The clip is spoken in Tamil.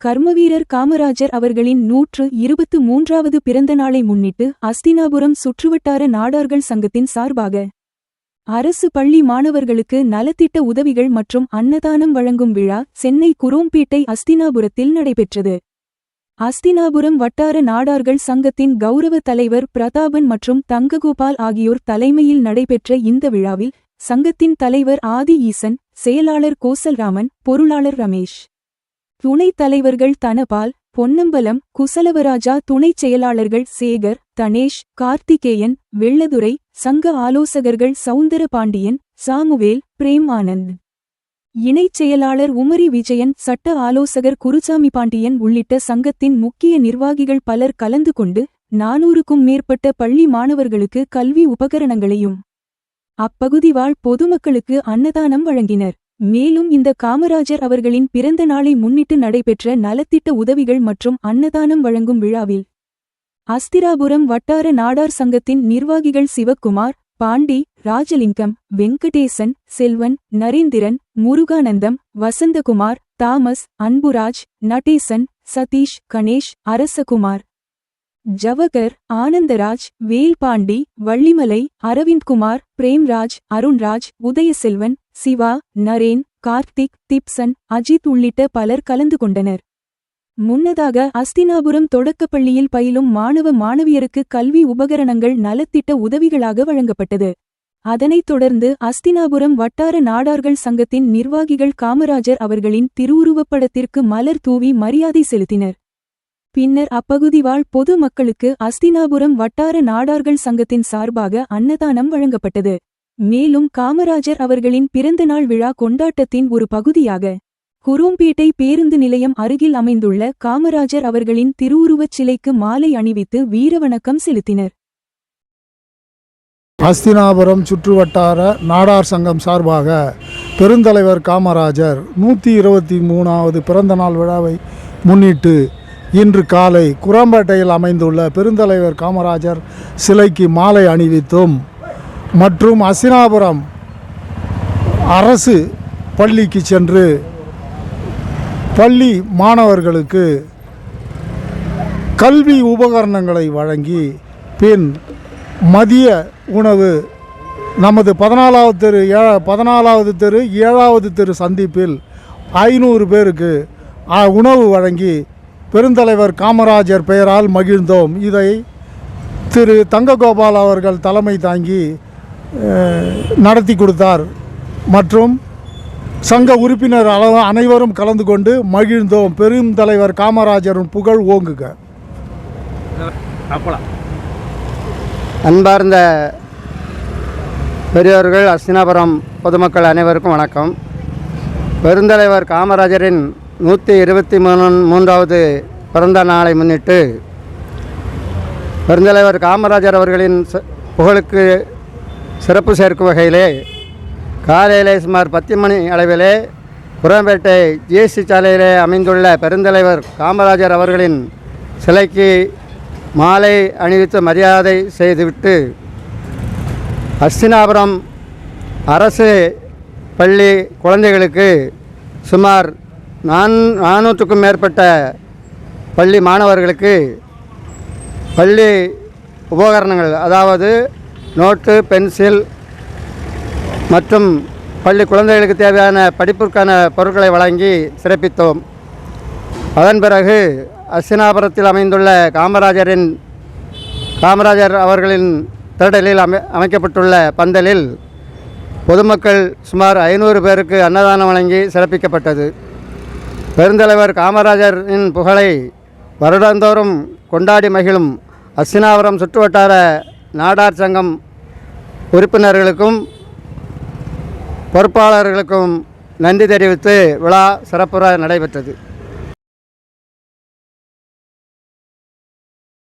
கர்மவீரர் காமராஜர் அவர்களின் நூற்று இருபத்து மூன்றாவது பிறந்த நாளை முன்னிட்டு அஸ்தினாபுரம் சுற்றுவட்டார நாடார்கள் சங்கத்தின் சார்பாக அரசு பள்ளி மாணவர்களுக்கு நலத்திட்ட உதவிகள் மற்றும் அன்னதானம் வழங்கும் விழா சென்னை குரோம்பேட்டை அஸ்தினாபுரத்தில் நடைபெற்றது. அஸ்தினாபுரம் வட்டார நாடார்கள் சங்கத்தின் கௌரவ தலைவர் பிரதாபன் மற்றும் தங்ககோபால் ஆகியோர் தலைமையில் நடைபெற்ற இந்த விழாவில் சங்கத்தின் தலைவர் ஆதி ஈசன் செயலாளர் கோசல்ராமன் பொருளாளர் ரமேஷ் துணைத் தலைவர்கள் தனபால் பொன்னம்பலம் குசலவராஜா துணைச் செயலாளர்கள் சேகர் தனேஷ் கார்த்திகேயன் வெள்ளதுரை சங்க ஆலோசகர்கள் சவுந்தர பாண்டியன் சாமுவேல் பிரேம் ஆனந்த். இணைச் செயலாளர் உமரி விஜயன் சட்ட ஆலோசகர் குருசாமி பாண்டியன் உள்ளிட்ட சங்கத்தின் முக்கிய நிர்வாகிகள் பலர் கலந்து கொண்டு நானூறுக்கும் மேற்பட்ட பள்ளி மாணவர்களுக்கு கல்வி உபகரணங்களையும் அப்பகுதி வாழ் பொதுமக்களுக்கு அன்னதானம் வழங்கினர். மேலும் இந்த காமராஜர் அவர்களின் பிறந்த நாளை முன்னிட்டு நடைபெற்ற நலத்திட்ட உதவிகள் மற்றும் அன்னதானம் வழங்கும் விழாவில் அஸ்திராபுரம் வட்டார நாடார் சங்கத்தின் நிர்வாகிகள் சிவக்குமார் பாண்டி ராஜலிங்கம் வெங்கடேசன் செல்வன் நரேந்திரன் முருகானந்தம் வசந்தகுமார் தாமஸ் அன்புராஜ் நடேசன் சதீஷ் கணேஷ் அரசகுமார். ஜவகர் ஆனந்தராஜ் வேல்பாண்டி வள்ளிமலை அரவிந்த்குமார் பிரேம்ராஜ் அருண்ராஜ் உதயசெல்வன் சிவா நரேன் கார்த்திக் திப்சன் அஜித் உள்ளிட்ட பலர் கலந்து கொண்டனர். முன்னதாக அஸ்தினாபுரம் தொடக்கப்பள்ளியில் பயிலும் மாணவ மாணவியருக்கு கல்வி உபகரணங்கள் நலத்திட்ட உதவிகளாக வழங்கப்பட்டது. அதனைத் தொடர்ந்து அஸ்தினாபுரம் வட்டார நாடார்கள் சங்கத்தின் நிர்வாகிகள் காமராஜர் அவர்களின் திருவுருவப்படத்திற்கு மலர் தூவி மரியாதை செலுத்தினர். பின்னர் அப்பகுதி வாழ் பொது மக்களுக்கு அஸ்தினாபுரம் வட்டார நாடார்கள் சங்கத்தின் சார்பாக அன்னதானம் வழங்கப்பட்டது. மேலும் காமராஜர் அவர்களின் பிறந்தநாள் விழா கொண்டாட்டத்தின் ஒரு பகுதியாக குரோம்பேட்டை பேருந்து நிலையம் அருகில் அமைந்துள்ள காமராஜர் அவர்களின் திருவுருவச் சிலைக்கு மாலை அணிவித்து வீரவணக்கம் செலுத்தினர். அஸ்தினாபுரம் சுற்றுவட்டார நாடார் சங்கம் சார்பாக பெருந்தலைவர் காமராஜர் நூற்றி இருபத்தி மூணாவது பிறந்தநாள் விழாவை முன்னிட்டு இன்று காலை குரம்பேட்டையில் அமைந்துள்ள பெருந்தலைவர் காமராஜர் சிலைக்கு மாலை அணிவித்தும். மற்றும் அசினாபுரம் அரசு பள்ளிக்கு சென்று பள்ளி மாணவர்களுக்கு கல்வி உபகரணங்களை வழங்கி பின் மதிய உணவு நமது பதினாலாவது தெரு ஏ பதினாலாவது தெரு ஏழாவது தெரு சந்திப்பில் ஐநூறு பேருக்கு உணவு வழங்கி பெருந்தலைவர் காமராஜர் பெயரால் மகிழ்ந்தோம். இதை திரு தங்ககோபால் அவர்கள் தலைமை தாங்கி நடத்தி கொடுத்தார். மற்றும் சங்க உறுப்பினர் அளவு அனைவரும் கலந்து கொண்டு மகிழ்ந்தோம். பெரும் தலைவர் காமராஜரின் புகழ் ஓங்குக. அன்பார்ந்த பெரியோர்கள் அஸ்தினாபுரம் பொதுமக்கள் அனைவருக்கும் வணக்கம். பெருந்தலைவர் காமராஜரின் நூற்றி இருபத்தி மூணு மூன்றாவது பிறந்த நாளை முன்னிட்டு பெருந்தலைவர் காமராஜர் அவர்களின் ச- புகழுக்கு சிறப்பு சேர்க்கும் வகையிலே காலையிலே சுமார் பத்து மணி அளவிலே புறம்பேட்டை ஜிஎஸ்டி சாலையிலே அமைந்துள்ள பெருந்தலைவர் காமராஜர் அவர்களின் சிலைக்கு மாலை அணிவித்து மரியாதை செய்துவிட்டு அஸ்தினாபுரம் அரசு பள்ளி குழந்தைகளுக்கு சுமார் நான் நானூற்றுக்கும் மேற்பட்ட பள்ளி மாணவர்களுக்கு பள்ளி உபகரணங்கள் அதாவது நோட்டு பென்சில் மற்றும் பள்ளி குழந்தைகளுக்கு தேவையான படிப்பிற்கான பொருட்களை வழங்கி சிறப்பித்தோம். அதன் பிறகு அஸ்தினாபுரத்தில் அமைந்துள்ள காமராஜரின் காமராஜர் அவர்களின் திரடலில் அமை அமைக்கப்பட்டுள்ள பந்தலில் பொதுமக்கள் சுமார் ஐநூறு பேருக்கு அன்னதானம் வழங்கி சிறப்பிக்கப்பட்டது. பெருந்தலைவர் காமராஜரின் புகழை வருடந்தோறும் கொண்டாடி மகிழும் அஸ்தினாபுரம் சுற்றுவட்டார நாடார் சங்கம் உறுப்பினர்களுக்கும் பொறுப்பாளர்களுக்கும் நன்றி தெரிவித்து விழா சிறப்புற நடைபெற்றது.